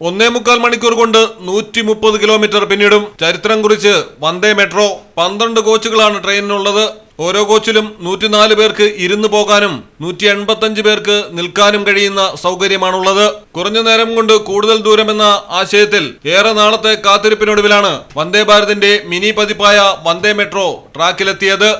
ഒന്നേ മുക്കാൽ മണിക്കൂർ കൊണ്ട് നൂറ്റി മുപ്പത് കിലോമീറ്റർ പിന്നിടും. ചരിത്രം കുറിച്ച് വന്ദേ മെട്രോ പന്ത്രണ്ട് കോച്ചുകളാണ് ട്രെയിനിനുള്ളത്. ഓരോ കോച്ചിലും നൂറ്റിനാല് പേർക്ക് ഇരുന്ന് പോകാനും നൂറ്റി എൺപത്തഞ്ച് പേർക്ക് നിൽക്കാനും കഴിയുന്ന സൗകര്യമാണുള്ളത്. കുറഞ്ഞ നേരം കൊണ്ട് കൂടുതൽ ദൂരമെന്ന ആശയത്തിൽ ഏറെ നാളത്തെ കാത്തിരിപ്പിനൊടുവിലാണ് വന്ദേ ഭാരതിന്റെ മിനി പതിപ്പായ വന്ദേ മെട്രോ ട്രാക്കിലെത്തിയത്.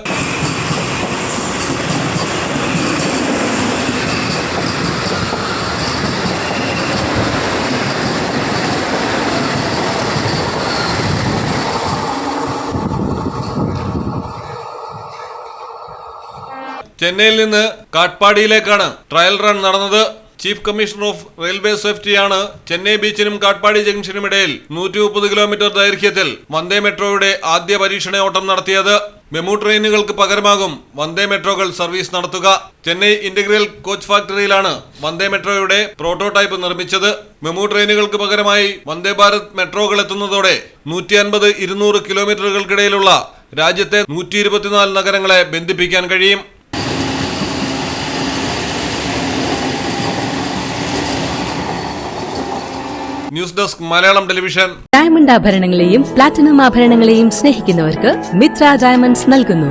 ചെന്നൈയിൽ നിന്ന് കാട്ട്പാടിയിലേക്കാണ് ട്രയൽ റൺ നടന്നത്. ചീഫ് കമ്മീഷണർ ഓഫ് റെയിൽവേ സേഫ്റ്റിയാണ് ചെന്നൈ ബീച്ചിനും കാട്ട്പാടി ജംഗ്ഷനും ഇടയിൽ നൂറ്റി മുപ്പത് കിലോമീറ്റർ ദൈർഘ്യത്തിൽ വന്ദേ മെട്രോയുടെ ആദ്യ പരീക്ഷണ ഓട്ടം നടത്തിയത്. മെമു ട്രെയിനുകൾക്ക് പകരമാകും വന്ദേ മെട്രോകൾ സർവീസ് നടത്തുക. ചെന്നൈ ഇന്റഗ്രൽ കോച്ച് ഫാക്ടറിയിലാണ് വന്ദേ മെട്രോയുടെ പ്രോട്ടോടൈപ്പ് നിർമ്മിച്ചത്. മെമു ട്രെയിനുകൾക്ക് പകരമായി വന്ദേ ഭാരത് മെട്രോകൾ എത്തുന്നതോടെ നൂറ്റി അൻപത് ഇരുന്നൂറ് കിലോമീറ്ററുകൾക്കിടയിലുള്ള രാജ്യത്തെ നൂറ്റി ഇരുപത്തിനാല് നഗരങ്ങളെ ബന്ധിപ്പിക്കാൻ കഴിയും. News desk Malayalam television. Diamond ആഭരണങ്ങളെയും platinum ആഭരണങ്ങളെയും സ്നേഹിക്കുന്നവർക്ക് മിത്ര ഡയമണ്ട്സ് നൽകുന്നു.